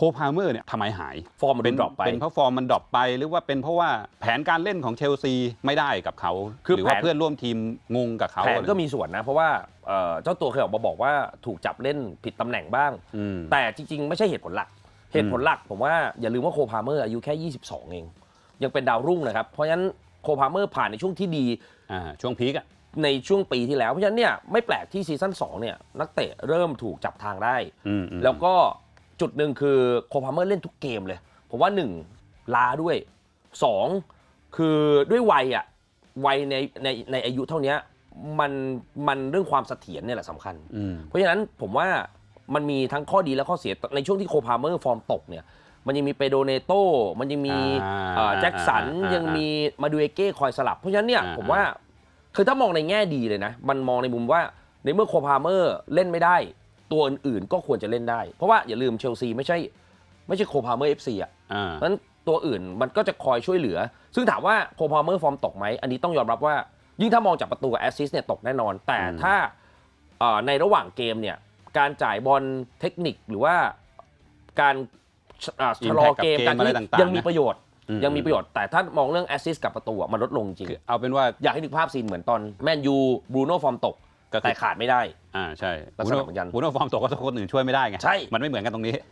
คพาเมอร์เนี่ยทำไมหายฟอร์มมันเป็นดรอปไป เป็นเพราะฟอร์มมันดรอปไป หรือว่าเป็นเพราะว่าแผนการเล่นของเชลซีไม่ได้กับเขาคือหรือว่าแผน เพื่อนร่วมทีมงงกับเขาแผนก็มีส่วนนะ เพราะว่าเอ่อเจ้าตัวเคยออกมาบอกว่าถูกจับเล่นผิดตำแหน่งบ้าง อืม แต่จริง ๆ ไม่ใช่เหตุผลหลัก เหตุผลหลักผมว่าอย่าลืมว่าโคพาเมอร์อายุแค่ 22 เอง ยังเป็นดาวรุ่งนะครับ เพราะฉะนั้นโคพาเมอร์ผ่านในช่วงที่ดีอ่าช่วงพีกอะ ในช่วงปีที่แล้ว เพราะฉะนั้นเนี่ยไม่แปลกที่ซีซั่น2เนี่ยนักเตะเริ่มถูกจับทางได้ อืมอืม แล้วก็ จุดหนึ่งคือโคพาเมอร์เล่นทุกเกมเลย ผมว่า 1 ล้าด้วย 2 คือด้วยวัยอะวัยในในในอายุเท่านี้มันมันเรื่องความเสถียรเนี่ยแหละสำคัญอืมเพราะฉะนั้นผมว่ามันมีทั้งข้อดีและข้อเสียในช่วงที่โคพาเมอร์ฟอร์มตกเนี่ยมันยังมีเปโดเนโต มันยังมีอ่าเอ่อแจ็คสันอ่าอ่ายังมีมาดูเอเก้คอยสลับ เพราะฉะนั้นเนี่ยอ่าผมว่า คือถ้ามองในแง่ดีเลยนะ มันมองในมุมว่าในเมื่อโคพาเมอร์เล่นไม่ได้ ตัวอื่นๆก็ควรจะเล่นได้ เพราะว่าอย่าลืมเชลซีไม่ใช่ ไม่ใช่โคพาเมอร์เอฟซีอะอ่า เพราะฉะนั้นตัวอื่นมันก็จะคอยช่วยเหลือ ซึ่งถามว่าโคพาเมอร์ฟอร์มตกไหม อันนี้ต้องยอมรับว่า ยิ่งถ้ามองจากประตูกับแอสซิสต์เนี่ยตกแน่นอน แต่อืมถ้าเอ่อในระหว่างเกมเนี่ยการจ่ายบอลเทคนิคหรือว่าการชอ่าชะลอเกม Impact กับเกมการอะไรที่ต่างๆยังมีนะ ประโยชน์อืมยังมีประโยชน์ แต่ถ้ามองเรื่องแอสซิสต์กับประตูอะมันลดลงจริง คือเอาเป็นว่า อยากให้นึกภาพซีนเหมือนตอนแมนยูบรูโน่ฟอร์มตก ก็คือแต่ขาดไม่ได้ อ่าใช่ลักษณะเหมือนกัน บูโน่ฟอร์มตกก็คนอื่นช่วยไม่ได้ไงใช่ มันไม่เหมือนกันตรงนี้